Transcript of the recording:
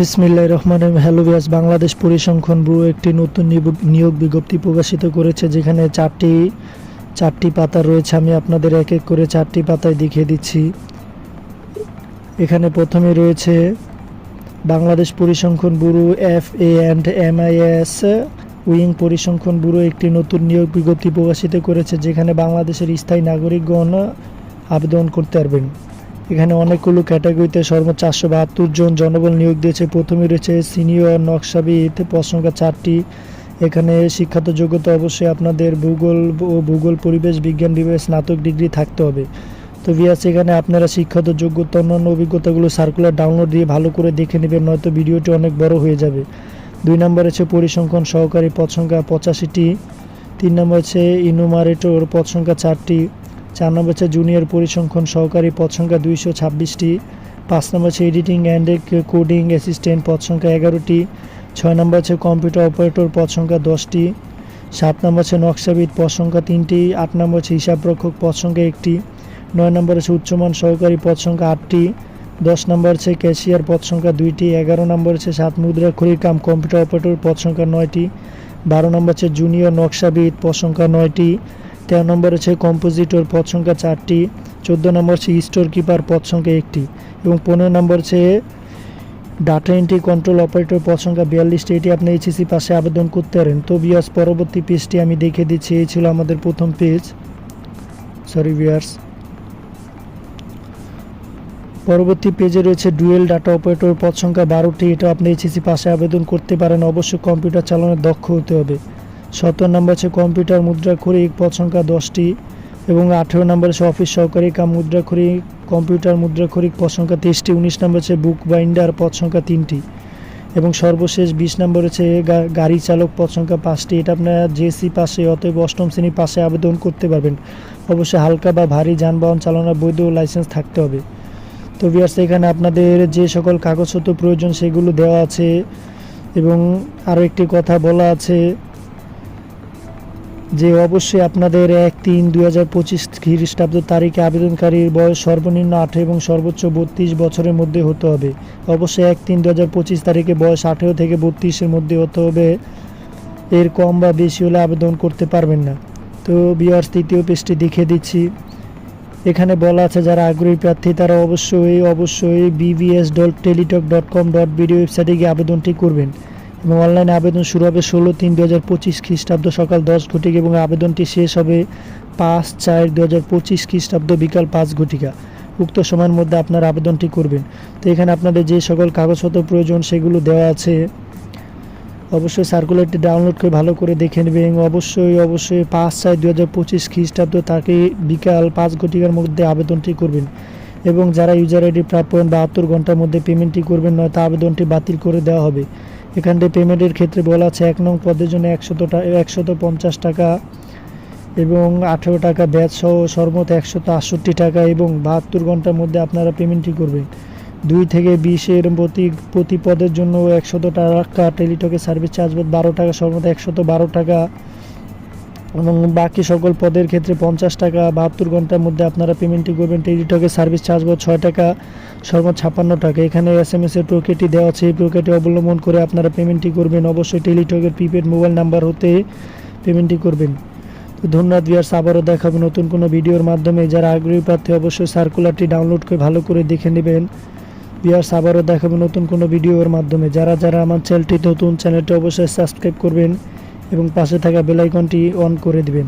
বিসমিল্লাহ রহমান রহিম। হ্যালো বিয়াস বাংলাদেশ পরিসংখ্যান ব্যুরো একটি নতুন নিয়োগ বিজ্ঞপ্তি প্রকাশিত করেছে, যেখানে চারটি চারটি পাতা রয়েছে। আমি আপনাদের এক এক করে চারটি পাতায় দেখিয়ে দিচ্ছি। এখানে প্রথমে রয়েছে বাংলাদেশ পরিসংখ্যান bureau F A and M I S. Wing পরিসংখ্যান ব্যুরো একটি নতুন নিয়োগ বিজ্ঞপ্তি প্রকাশিত করেছে, যেখানে বাংলাদেশের স্থায়ী নাগরিকগণ আবেদন করতে পারবেন। এখানে অনেকগুলো ক্যাটাগরিতে সর্বোচ্চ চারশো বাহাত্তর জন জনবল নিয়োগ দিয়েছে। প্রথমে রয়েছে সিনিয়র নকশাবিদ পদ সংখ্যা চারটি। এখানে শিক্ষাত যোগ্যতা অবশ্যই আপনাদের ভূগোল ও ভূগোল, পরিবেশ বিজ্ঞান বিভাগে স্নাতক ডিগ্রি থাকতে হবে। তো বিয়াস এখানে আপনারা শিক্ষাত যোগ্যতা, অন্যান্য অভিজ্ঞতাগুলো সার্কুলার ডাউনলোড দিয়ে ভালো করে দেখে নেবেন, নয়তো ভিডিওটি অনেক বড় হয়ে যাবে। দুই নম্বর হচ্ছে পরিসংখ্যান সহকারী পদ সংখ্যা পঁচাশিটি। তিন নম্বর হচ্ছে ইনুমারেটর পদ সংখ্যা চারটি। চার নম্বর হচ্ছে জুনিয়র পরিসংখ্যান সহকারী পদ সংখ্যা দুইশো ছাব্বিশটি। পাঁচ নম্বর হচ্ছে এডিটিং অ্যান্ড কোডিং অ্যাসিস্ট্যান্ট পদ সংখ্যা এগারোটি। ছয় নম্বর হচ্ছে কম্পিউটার অপারেটর পদ সংখ্যা দশটি। সাত নম্বর হচ্ছে নকশাবিদ পদ সংখ্যা তিনটি। আট নম্বর হচ্ছে হিসাবরক্ষক পদ সংখ্যা একটি। নয় নম্বর হচ্ছে উচ্চমান সহকারী পদ সংখ্যা আটটি। দশ নম্বর হচ্ছে ক্যাশিয়ার পদ সংখ্যা দুইটি। এগারো নম্বর হচ্ছে সাত মুদ্রা খড়ির কাম কম্পিউটার অপারেটর পদ সংখ্যা নয়টি। বারো নম্বর হচ্ছে জুনিয়র নকশাবিদ পদ সংখ্যা নয়টি। তেরো নম্বর হচ্ছে কম্পোজিটর পদ সংখ্যা চারটি, চোদ্দ নম্বর হচ্ছে স্টোর কিপার পদ সংখ্যা একটি এবং পনেরো নম্বর হচ্ছে ডাটা এন্ট্রি কন্ট্রোল অপারেটর পদ সংখ্যা বিয়াল্লিশটি এটি আপনি এইচএসি পাশে আবেদন করতে পারেন। তো বিয়াস পরবর্তী পেজটি আমি দেখে দিচ্ছি। এই ছিল আমাদের প্রথম পেজ সরি বিয়ার্স পরবর্তী পেজে রয়েছে ডুয়েল ডাটা অপারেটর পদ সংখ্যা বারোটি এটা আপনি এইচএসি পাশে আবেদন করতে পারেন। অবশ্যই কম্পিউটার চালানোর দক্ষ হতে হবে। সতেরো নম্বর হচ্ছে কম্পিউটার মুদ্রাক্ষরী পদ সংখ্যা দশটি এবং আঠেরো নম্বর হচ্ছে অফিস সহকারী কাম মুদ্রাক্ষরী কম্পিউটার মুদ্রাক্ষরিক পদ সংখ্যা তেইশটি, উনিশ নম্বর হচ্ছে বুক বাইন্ডার পদ সংখ্যা তিনটি এবং সর্বশেষ বিশ নম্বর হচ্ছে গাড়ি চালক পদ সংখ্যা পাঁচটি। এটা আপনারা জেসি পাশে অতএব অষ্টম শ্রেণি পাশে আবেদন করতে পারবেন। অবশ্যই হালকা বা ভারী যানবাহন চালানোর বৈধ লাইসেন্স থাকতে হবে। তো বিয়ার্স এখানে আপনাদের যে সকল কাগজপত্র প্রয়োজন সেগুলো দেওয়া আছে এবং আরও একটি কথা বলা আছে। যে অবশ্যই আপনাদের এক তিন দুই হাজার পঁচিশ খ্রিস্টাব্দ তারিখে আবেদনকারীর বয়স সর্বনিম্ন আঠেরো এবং সর্বোচ্চ বত্রিশ বছরের মধ্যে হতে হবে। অবশ্যই এক তিন দু হাজার পঁচিশ তারিখে বয়স আঠেরো থেকে বত্রিশের মধ্যে হতে হবে। এর কম বা বেশি হলে আবেদন করতে পারবেন না। তো বিয়ার্স তৃতীয় পেজটি দেখে দিচ্ছি। এখানে বলা আছে, যারা আগ্রহী প্রার্থী, তারা অবশ্যই অবশ্যই BBS dot Teletalk dot com dot BD ওয়েবসাইটে গিয়ে আবেদনটি করবেন। এবং অনলাইনে আবেদন শুরু হবে ষোলো তিন দু হাজার পঁচিশ খ্রিস্টাব্দ সকাল দশ ঘটিকা এবং আবেদনটি শেষ হবে পাঁচ চার দু হাজার পঁচিশ খ্রিস্টাব্দ বিকাল পাঁচ ঘটিকা। উক্ত সময়ের মধ্যে আপনার আবেদনটি করবেন। তো এখানে আপনাদের যে সকল কাগজপত্র প্রয়োজন সেগুলো দেওয়া আছে। অবশ্যই সার্কুলারটি ডাউনলোড করে ভালো করে দেখে নেবেন। অবশ্যই অবশ্যই পাঁচ চার দু হাজার পঁচিশ খ্রিস্টাব্দ তাকে বিকাল পাঁচ ঘটিকার মধ্যে আবেদনটি করবেন এবং যারা ইউজার আইডি প্রাপ্য বাহাত্তর ঘণ্টার মধ্যে পেমেন্টটি করবেন নয়তো আবেদনটি বাতিল করে দেওয়া হবে। এখানটি পেমেন্টের ক্ষেত্রে বলা আছে এক নং পদের জন্য একশত একশত পঞ্চাশ টাকা এবং আঠেরো টাকা ব্যাচ সহ সর্বত একশত আটষট্টি টাকা এবং বাহাত্তর ঘণ্টার মধ্যে আপনারা পেমেন্টই করবেন। দুই থেকে বিশের প্রতি প্রতি পদের জন্য একশত টাকা টেলিটকের সার্ভিস চার্জ বারো টাকা সর্বত একশত বারো টাকা এবং বাকি সকল পদের ক্ষেত্রে পঞ্চাশ টাকা, বাহাত্তর ঘণ্টার মধ্যে আপনারা পেমেন্টটি করবেন। টেলিটকের সার্ভিস চার্জ ছয় টাকা সর্বোচ্চ ছাপ্পান্ন টাকা। এখানে এস এম এস এর প্রক্রিয়াটি দেওয়া আছে। এই প্রক্রিয়াটি অবলম্বন করে আপনারা পেমেন্টটি করবেন। অবশ্যই টেলিটকের প্রিপেড মোবাইল নাম্বার হতে পেমেন্টটি করবেন। তো ধন্যবাদ ভিয়ার্স আবারও দেখাবো নতুন কোনো ভিডিওর মাধ্যমে। যারা আগ্রহী প্রার্থী, অবশ্যই সার্কুলারটি ডাউনলোড করে ভালো করে দেখে নেবেন। ভিয়ার্স আবারও দেখাবো নতুন কোনো ভিডিওর মাধ্যমে। যারা যারা আমার চ্যানেলটি নতুন চ্যানেলটি অবশ্যই সাবস্ক্রাইব করবেন। এবং পাশে থাকা বেলাইকনটি অন করে দিবেন।